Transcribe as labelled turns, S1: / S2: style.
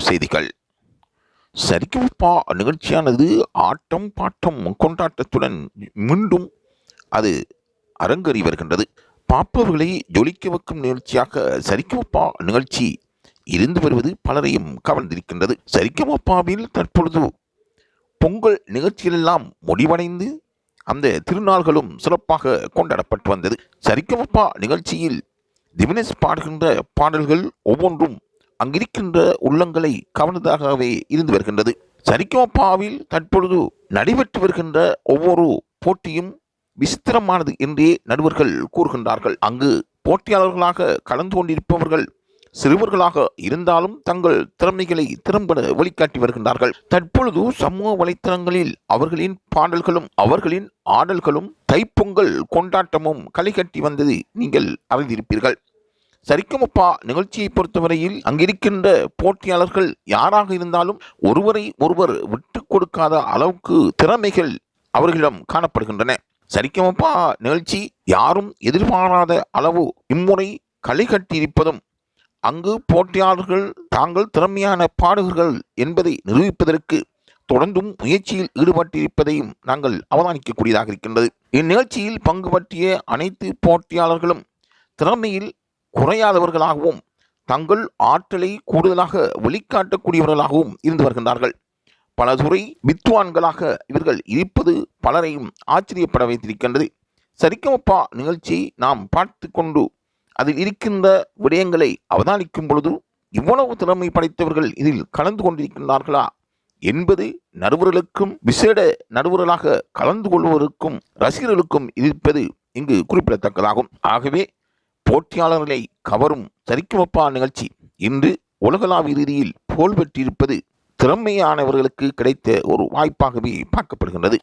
S1: செய்திகள். சரிகமப்பா நிகழ்ச்சியானது ஆட்டம் பாட்டம் கொண்டாட்டத்துடன் மீண்டும் அது அரங்கறி வருகின்றது. பார்ப்பவர்களை ஜொலிக்க வைக்கும் நிகழ்ச்சியாக சரிகமப்பா நிகழ்ச்சி இருந்து வருவது பலரையும் கவர்ந்திருக்கின்றது. சரிகமப்பாவில் தற்பொழுது பொங்கல் நிகழ்ச்சிகளெல்லாம் முடிவடைந்து அந்த திருநாள்களும் சிறப்பாக கொண்டாடப்பட்டு வந்தது. சரிகமப்பா நிகழ்ச்சியில் திவினஸ் பாடுகின்ற பாடல்கள் ஒவ்வொன்றும் அங்கிருக்கின்ற உள்ளங்களை கவர்ந்ததாகவே இருந்து வருகின்றது. சரிகோப்பாவில் தற்பொழுது நடைபெற்று வருகின்ற ஒவ்வொரு போட்டியும் விசித்திரமானது என்றே நடுவர்கள் கூறுகின்றார்கள். அங்கு போட்டியாளர்களாக கலந்து கொண்டிருப்பவர்கள் சிறுவர்களாக இருந்தாலும் தங்கள் திறமைகளை திறம்பட வெளிக்காட்டி வருகின்றார்கள். தற்பொழுது சமூக வலைத்தளங்களில் அவர்களின் பாடல்களும் அவர்களின் ஆடல்களும் தைப்பொங்கல் கொண்டாட்டமும் களை கட்டி வந்தது நீங்கள் அறிந்திருப்பீர்கள். சரிக்கமப்பா. நிகழ்ச்சியை பொறுத்தவரையில் அங்கிருக்கின்ற போட்டியாளர்கள் யாராக இருந்தாலும் ஒருவரை ஒருவர் விட்டு கொடுக்காத அளவுக்கு திறமைகள் அவர்களிடம் காணப்படுகின்றன. சரிக்கமப்பா. நிகழ்ச்சி யாரும் எதிர்பாராத அளவு இம்முறை களை கட்டியிருப்பதும் அங்கு போட்டியாளர்கள் தாங்கள் திறமையான பாடகர்கள் என்பதை நிரூபிப்பதற்கு தொடர்ந்தும் முயற்சியில் ஈடுபட்டிருப்பதையும் நாங்கள் அவதானிக்கக்கூடியதாக இருக்கின்றது. இந்நிகழ்ச்சியில் பங்கு பற்றிய அனைத்து போட்டியாளர்களும் திறமையில் குறையாதவர்களாகவும் தங்கள் ஆற்றலை கூடுதலாக வெளிக்காட்டக்கூடியவர்களாகவும் இருந்து வருகின்றார்கள். பல துறை வித்வான்களாக இவர்கள் இருப்பது பலரையும் ஆச்சரியப்பட வைத்திருக்கின்றது. சரிக்கமப்பா நிகழ்ச்சியை நாம் பார்த்து கொண்டு அதில் இருக்கின்ற விடயங்களை அவதானிக்கும் பொழுது இவ்வளவு திறமை படைத்தவர்கள் இதில் கலந்து கொண்டிருக்கின்றார்களா? என்பது நடுவர்களுக்கும் விசேட நடுவர்களாக கலந்து கொள்வதற்கும் ரசிகர்களுக்கும் இருப்பது இங்கு குறிப்பிடத்தக்கதாகும். ஆகவே போட்டியாளர்களை கவரும் சரிக்குமப்பா நிகழ்ச்சி. இன்று உலகளாவிய ரீதியில் புகழ் பெற்றிருப்பது திறமையானவர்களுக்கு கிடைத்த ஒரு வாய்ப்பாகவே பார்க்கப்படுகின்றது.